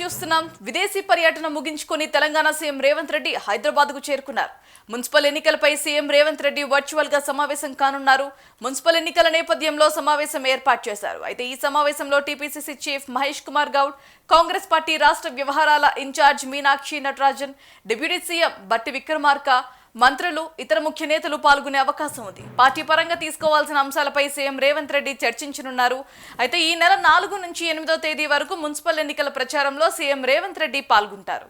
చూస్తున్నాం. విదేశీ పర్యటన ముగించుకొని తెలంగాణ సీఎం రేవంత్ రెడ్డి హైదరాబాద్కు చేరుకున్నారు. మున్సిపల్ ఎన్నికలపై సీఎం రేవంత్ రెడ్డి వర్చువల్గా సమావేశం కానున్నారు. మున్సిపల్ ఎన్నికల నేపథ్యంలో సమావేశం ఏర్పాటు చేశారు. అయితే ఈ సమావేశంలో TPCC chief Mahesh Kumar Goud Congress party రాష్ట్ర వ్యవహారాల in-charge Meenakshi Natarajan deputy CM Bhatti Vikramarka మంత్రులు ఇతర ముఖ్య నేతలు పాల్గొనే అవకాశం ఉంది. పార్టీ పరంగా తీసుకోవాల్సిన అంశాలపై సీఎం రేవంత్ రెడ్డి చర్చించనున్నారు. అయితే ఈ నెల నాలుగు నుంచి ఎనిమిదో తేదీ వరకు మున్సిపల్ ఎన్నికల ప్రచారంలో సీఎం రేవంత్ రెడ్డి పాల్గొంటారు.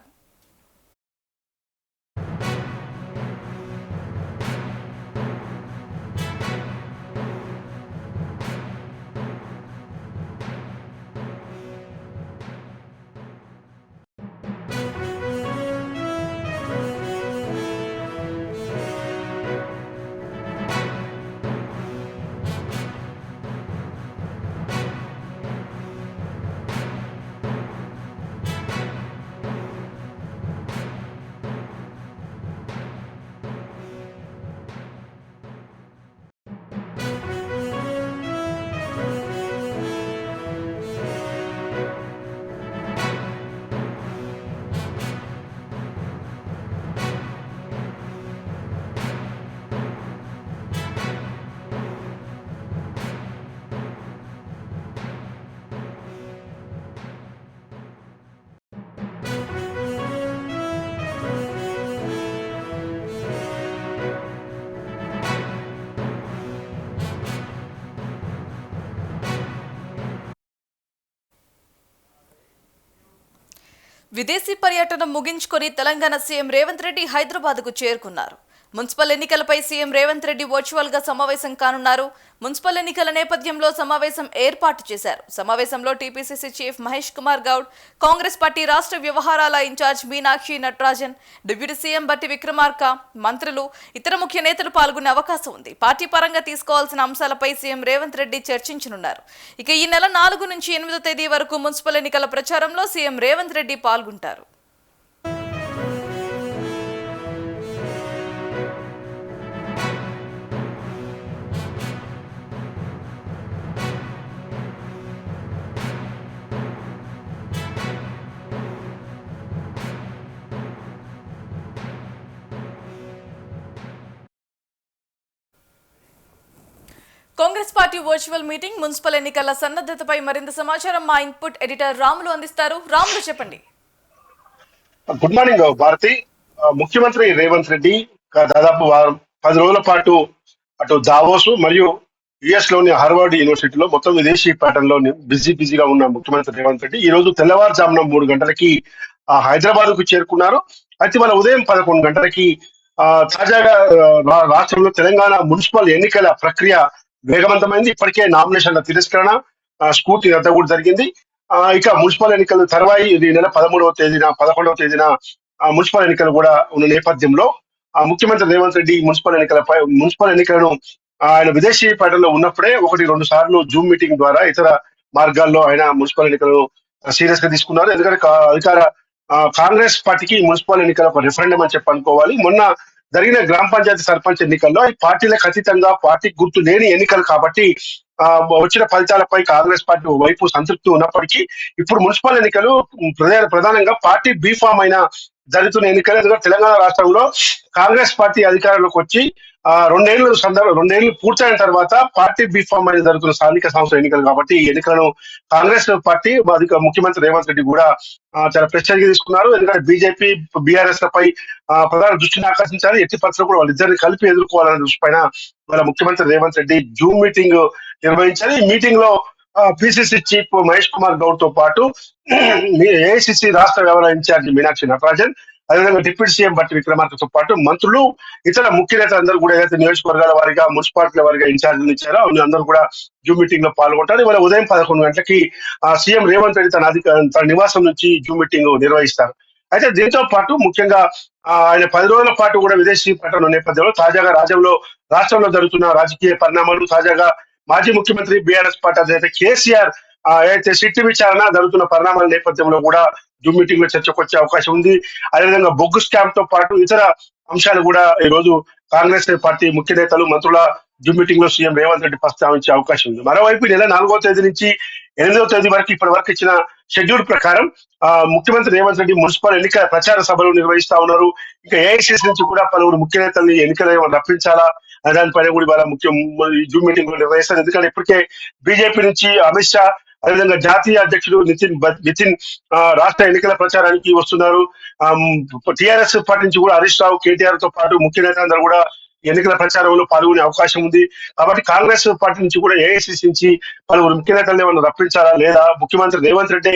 విదేశీ పర్యటన ముగించుకొని తెలంగాణ సీఎం రేవంత్ రెడ్డి హైదరాబాద్కు చేరుకున్నారు. మున్సిపల్ ఎన్నికలపై సీఎం రేవంత్ రెడ్డి వర్చువల్గా సమావేశం కానున్నారు. మున్సిపల్ ఎన్నికల నేపథ్యంలో సమావేశం ఏర్పాటు చేశారు. సమావేశంలో TPCC chief Mahesh Kumar Goud Congress party రాష్ట్ర వ్యవహారాల in-charge Meenakshi Natarajan deputy CM Bhatti Vikramarka మంత్రులు ఇతర ముఖ్య నేతలు పాల్గొనే అవకాశం ఉంది. పార్టీ పరంగా తీసుకోవాల్సిన అంశాలపై సీఎం రేవంత్ రెడ్డి చర్చించనున్నారు. ఇక ఈ నెల నాలుగు నుంచి ఎనిమిదో తేదీ వరకు మున్సిపల్ ఎన్నికల ప్రచారంలో సీఎం రేవంత్ రెడ్డి పాల్గొంటారు. Congress party virtual meeting municipal ఎన్నికల సన్నద్ధతపై మరింత సమాచారం మా ఇన్పుట్ ఎడిటర్ రాములు అందిస్తారు. రాములు చెప్పండి. Good morning Bharathi. ముఖ్యమంత్రి రేవంత్ రెడ్డి దాదాపు వారం పది రోజుల పాటు అటు దావోసు మరియు యుఎస్లోని హార్వర్డ్ యూనివర్సిటీలో మొత్తం విదేశీ పర్యటనలో బిజీ బిజీగా ఉన్న ముఖ్యమంత్రి రేవంత్ రెడ్డి ఈ రోజు తెల్లవారుజామున మూడు గంటలకి హైదరాబాద్కు చేరుకున్నారు. అయితే మన ఉదయం పదకొండు గంటలకి ఆ, తాజాగా రాష్ట్రంలో తెలంగాణ మున్సిపల్ ఎన్నికల ప్రక్రియ వేగవంతమైంది. ఇప్పటికే నామినేషన్ల తిరస్కరణ స్కూటీ రద్ద కూడా జరిగింది. ఇక మున్సిపల్ ఎన్నికలు తర్వాయి ఈ నెల పదమూడవ తేదీన పదకొండవ తేదీన మున్సిపల్ ఎన్నికలు కూడా ఉన్న నేపథ్యంలో ఆ, ముఖ్యమంత్రి రేవంత్ రెడ్డి మున్సిపల్ ఎన్నికలపై మున్సిపల్ ఎన్నికలను ఆయన విదేశీ పర్యటనలో ఉన్నప్పుడే ఒకటి రెండు సార్లు జూమ్ మీటింగ్ ద్వారా ఇతర మార్గాల్లో ఆయన మున్సిపల్ ఎన్నికలను సీరియస్గా తీసుకున్నారు. ఎందుకంటే అధికార ఆ, కాంగ్రెస్ పార్టీకి మున్సిపల్ ఎన్నికల ఒక రెఫరెండం అని చెప్పి అనుకోవాలి. మొన్న జరిగిన గ్రామ పంచాయతీ సర్పంచ్ ఎన్నికల్లో ఈ పార్టీలకు అతీతంగా పార్టీ గుర్తు లేని ఎన్నికలు కాబట్టి ఆ, వచ్చిన ఫలితాలపై కాంగ్రెస్ పార్టీ వైపు సంతృప్తి ఉన్నప్పటికీ ఇప్పుడు మున్సిపల్ ఎన్నికలు ప్రధాన ప్రధానంగా పార్టీ బీఫామ్ అయిన జరుగుతున్న ఎన్నికలు ఎందుకంటే తెలంగాణ రాష్ట్రంలో కాంగ్రెస్ పార్టీ అధికారంలోకి వచ్చి ఆ రెండేళ్ళు సందర్భం రెండేళ్ళు పూర్తయిన తర్వాత పార్టీ బీఫామ్ అనేది జరుగుతున్న స్థానిక సంస్థల ఎన్నికలు కాబట్టి ఈ ఎన్నికలను కాంగ్రెస్ పార్టీ అధిక ముఖ్యమంత్రి రేవంత్ రెడ్డి కూడా చాలా ప్రెషర్గా తీసుకున్నారు. ఎందుకంటే బీజేపీ బీఆర్ఎస్ లపై ఆ, ప్రధాన దృష్టిని ఆకర్షించాలి. ఎట్టి పరిస్థితుల్లో కూడా వాళ్ళిద్దరిని కలిపి ఎదుర్కోవాలనే దృష్టి పైన వాళ్ళ ముఖ్యమంత్రి రేవంత్ రెడ్డి జూమ్ మీటింగ్ నిర్వహించాలి ఈ మీటింగ్లో పిసిసి చీఫ్ మహేష్ కుమార్ గౌడ్తో పాటు ఏఐసిసి రాష్ట్ర వ్యవహార ఇన్ఛార్జి మీనాక్షి నటరాజన్ అదేవిధంగా డిప్యూటీ సీఎం బట్టి విక్రమార్కతో పాటు మంత్రులు ఇతర ముఖ్య నేతలందరూ కూడా ఏదైతే నియోజకవర్గాల వారిగా మున్సిపాలిటీల వారిగా ఇన్ఛార్జీలు ఇచ్చారో అందరూ కూడా జూమ్ మీటింగ్లో పాల్గొంటారు. ఇవాళ ఉదయం పదకొండు గంటలకి ఆ, సీఎం రేవంత్ రెడ్డి తన అధిక తన నివాసం నుంచి జూమ్ మీటింగ్ నిర్వహిస్తారు. అయితే దీంతో పాటు ముఖ్యంగా ఆయన పది రోజుల పాటు కూడా విదేశీ పర్యటన నేపథ్యంలో తాజాగా రాజ్యంలో రాష్ట్రంలో జరుగుతున్న రాజకీయ పరిణామాలు తాజాగా మాజీ ముఖ్యమంత్రి బీఆర్ఎస్ పార్టీ అధినేత కేసీఆర్ ఏదైతే సిట్టి విచారణ జరుగుతున్న పరిణామాల నేపథ్యంలో కూడా జూమ్ మీటింగ్లో చర్చకు వచ్చే అవకాశం ఉంది. అదేవిధంగా బొగ్గు స్కామ్తో పాటు ఇతర అంశాలు కూడా ఈ రోజు కాంగ్రెస్ పార్టీ ముఖ్య నేతలు మంత్రుల జూమ్ మీటింగ్లో సీఎం రేవంత్ రెడ్డి ప్రస్తావించే అవకాశం ఉంది. మరోవైపు నెల నాలుగో తేదీ నుంచి ఎనిమిదవ తేదీ వరకు ఇప్పటి వరకు ఇచ్చిన షెడ్యూల్ ప్రకారం ఆ, ముఖ్యమంత్రి రేవంత్ రెడ్డి మున్సిపల్ ఎన్నికల ప్రచార సభలు నిర్వహిస్తా ఉన్నారు. ఇంకా ఏఐసిసి నుంచి కూడా పలువురు ముఖ్య నేతల్ని ఎన్నికల రప్పించాలా? దానిపైన కూడా ఇవాళ ముఖ్యం జూమ్ మీటింగ్ నిర్వహిస్తారు. ఎందుకంటే ఇప్పటికే బీజేపీ నుంచి అమిత్ షా అదేవిధంగా జాతీయ అధ్యక్షుడు నితిన్ నితిన్ రాష్ట్ర ఎన్నికల ప్రచారానికి వస్తున్నారు. టిఆర్ఎస్ పార్టీ నుంచి కూడా హరీష్ రావు కేటీఆర్తో పాటు ముఖ్య నేతలందరూ కూడా ఎన్నికల ప్రచారంలో పాల్గొనే అవకాశం ఉంది. కాబట్టి కాంగ్రెస్ పార్టీ నుంచి కూడా ఏఐసిసి నుంచి పలువురు ముఖ్య నేతలను ఏమన్నా రప్పించారా లేదా? ముఖ్యమంత్రి రేవంత్ రెడ్డి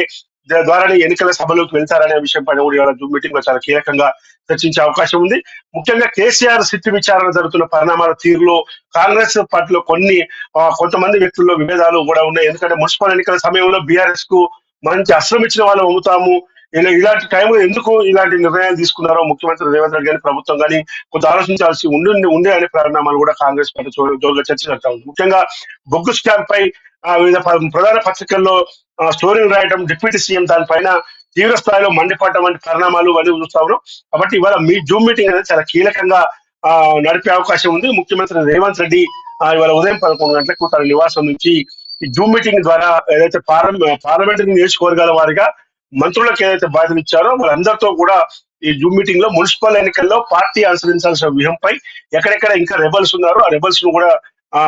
ద్వారానే ఎన్నికల సభలోకి వెళ్తారనే విషయం పైన కూడా ఇవాళ జూమ్ మీటింగ్లో చాలా కీలకంగా చర్చించే అవకాశం ఉంది. ముఖ్యంగా కేసీఆర్ సిట్టి విచారణ జరుగుతున్న పరిణామాల తీరులో కాంగ్రెస్ పార్టీలో కొన్ని కొంతమంది వ్యక్తుల్లో విభేదాలు కూడా ఉన్నాయి. ఎందుకంటే మున్సిపల్ ఎన్నికల సమయంలో బీఆర్ఎస్కు మంచి అస్త్రం ఇచ్చిన వాళ్ళు అమ్ముతాము ఇలా ఇలాంటి టైంలో ఎందుకు ఇలాంటి నిర్ణయాలు తీసుకున్నారో ముఖ్యమంత్రి రేవంత్ రెడ్డి గారి ప్రభుత్వం కానీ కొంత ఆలోచించాల్సి ఉండి ఉండే అనే పరిణామాలు కూడా కాంగ్రెస్ పార్టీ జోరుగా చర్చ జరుగుతా ఉంది. ముఖ్యంగా బొగ్గు స్కామ్ పై ఆ, వివిధ ప్రధాన పత్రికల్లో ఆ, స్టోరీలు రాయడం డిప్యూటీ సీఎం దానిపైన తీవ్ర స్థాయిలో మండిపడటం వంటి పరిణామాలు అన్ని చూస్తా ఉన్నాం. కాబట్టి ఇవాళ మీ జూమ్ మీటింగ్ అనేది చాలా కీలకంగా ఆ, నడిపే అవకాశం ఉంది. ముఖ్యమంత్రి రేవంత్ రెడ్డి ఇవాళ ఉదయం పదకొండు గంటలకు తన నివాసం నుంచి ఈ జూమ్ మీటింగ్ ద్వారా ఏదైతే పార్లమెంట్ పార్లమెంట్ నియోజకవర్గాల వారిగా మంత్రులకు ఏదైతే బాధ్యత ఇచ్చారో వాళ్ళందరితో కూడా ఈ జూమ్ మీటింగ్లో మున్సిపల్ ఎన్నికల్లో పార్టీ అనుసరించాల్సిన వ్యూహంపై ఎక్కడెక్కడ ఇంకా రెబల్స్ ఉన్నారో ఆ రెబల్స్ను కూడా ఆ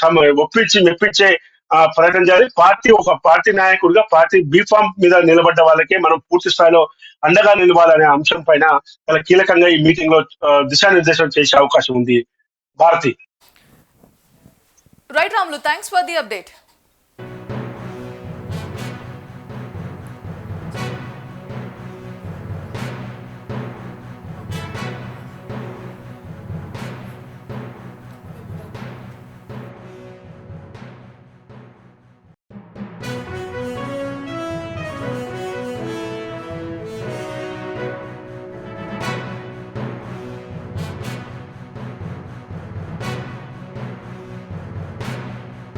సమ- ఒప్పించి మెప్పించే ప్రకటన ప్రయత్నం చేయాలి పార్టీ ఒక పార్టీ నాయకుడిగా పార్టీ బీఫామ్ మీద నిలబడ్డ వాళ్ళకే మనం పూర్తి స్థాయిలో అండగా నిలవాలనే అంశం పైన చాలా కీలకంగా ఈ మీటింగ్లో దిశానిర్దేశం చేసే అవకాశం ఉంది. Bharathi. Right Ramulu thanks for the update